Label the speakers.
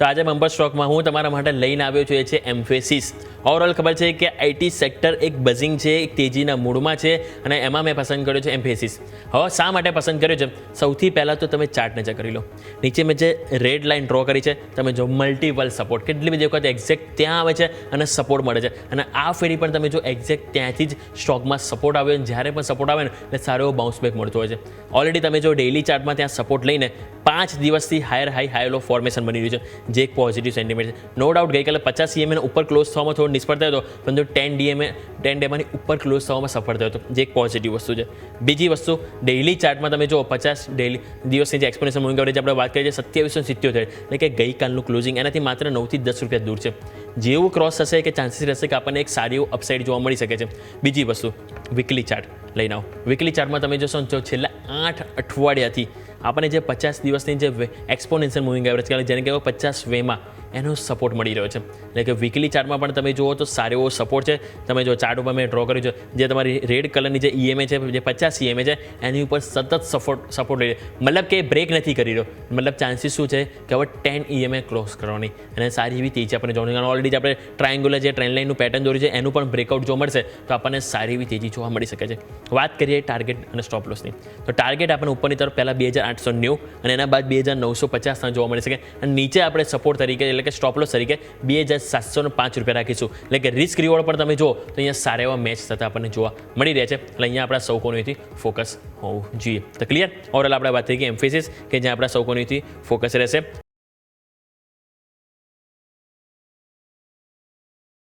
Speaker 1: તો આજે બમ્પર સ્ટોકમાં હું તમારા માટે લઈને આવ્યો છું એ છે એમ્ફેસિસ ઓવરઓલ ખબર છે કે આઈટી સેક્ટર એક બઝિંગ છે, એક તેજીના મૂડમાં છે અને એમાં મેં પસંદ કર્યો છે એમ્ફેસિસ હવે શા માટે પસંદ કર્યો છે? સૌથી પહેલાં તો તમે ચાર્ટ નજર કરી લો. નીચે મેં જે રેડ લાઇન ડ્રો કરી છે, તમે જો મલ્ટિપલ સપોર્ટ કેટલી બધી વખત એક્ઝેક્ટ ત્યાં આવે છે અને સપોર્ટ મળે છે. અને આ ફેરી પણ તમે જો એક્ઝેક્ટ ત્યાંથી જ સ્ટોકમાં સપોર્ટ આવ્યો જ્યારે પણ સપોર્ટ આવે ને, એટલે સારો એવો બાઉન્સ બેક મળતો હોય છે. ઓલરેડી તમે જો ડેઇલી ચાર્ટમાં ત્યાં સપોર્ટ લઈને પાંચ દિવસથી higher high high low formation બની રહ્યું છે, જે એક પોઝિટિવ સેન્ટિમેન્ટ છે. નો ડાઉટ ગઈકાલે પચાસ સીએમએ ઉપર ક્લોઝ થવામાં થોડો નિષ્ફળ થયો હતો, પરંતુ ટેન ડીએમએ ટેન ડેમાની ઉપર ક્લોઝ થવામાં સફળ થયો હતો, જે એક પોઝિટિવ વસ્તુ છે. બીજી વસ્તુ ડેઇલી ચાર્ટમાં તમે જો પચાસ ડેઇલી દિવસની જે એક્સપ્લેનેશન મૂવિંગ એવરેજ આપણે વાત કરીએ છીએ સત્યાવીસો સિત્યોતેર, એટલે કે ગઈકાલનું ક્લોઝિંગ એનાથી માત્ર નવથી દસ રૂપિયા દૂર છે. જેવું ક્રોસ થશે કે ચાન્સીસ રહેશે કે આપણને એક સારી અપસાઇડ જોવા મળી શકે છે. બીજી વસ્તુ વીકલી ચાર્ટ લઈને આવો. વીકલી ચાર્ટમાં તમે જોશો ને છેલ્લા આઠ અઠવાડિયાથી આપણને જે પચાસ દિવસની જે એક્સપોનેન્શિયલ મૂવિંગ એવરેજ કહેવાય, જેને કહેવાય પચાસ વેમાં, એનો સપોર્ટ મળી રહ્યો છે. એટલે કે વીકલી ચાર્ટમાં પણ તમે જુઓ તો સારો એવો સપોર્ટ છે. તમે જો ચાર્ટ ઉપર મેં ડ્રો કર્યું છે, જે તમારી રેડ કલરની જે ઈએમએ છે, જે પચાસ ઈએમએ છે, એની ઉપર સતત સપોર્ટ સપોર્ટ લઈ મતલબ કે બ્રેક નથી કરી રહ્યો. મતલબ ચાન્સીસ શું છે કે હવે ટેન ઈએમએ ક્લોઝ કરવાની. અને સારી એવી તેજી આપણે જોવાની કારણ ઓલરેડી આપણે ટ્રાયંગ્યુલર જે ટ્રેન લાઇનનું પેટર્ન દોર્યું છે, એનું પણ બ્રેકઆઉટ જોવા મળશે, તો આપણને સારી એવી તેજી જોવા મળી શકે છે. વાત કરીએ ટાર્ગેટ અને સ્ટોપ લોસની તો ટાર્ગેટ આપણે ઉપરની તરફ પહેલાં બે હજાર આઠસો નેવું અને એના બાદ બે હજાર નવસો પચાસના જોવા મળી શકે. અને નીચે આપણે સપોર્ટ તરીકે, એટલે કે સ્ટોપલોસ તરીકે, બે હજાર સાતસો પાંચ રૂપિયા રાખીશું. એટલે કે રિસ્ક રિવોર્ડ પર તમે જુઓ, તો અહીંયા સારા એવા મેચ થતા આપણને જોવા મળી રહ્યા છે. એટલે અહીંયા આપણા સૌ કોનીથી ફોકસ હોવું જોઈએ. તો ક્લિયર ઓવરઓલ આપણે વાત થઈ કે એમ્ફેસિસ કે જ્યાં આપણા સૌ કોનીથી ફોકસ રહેશે.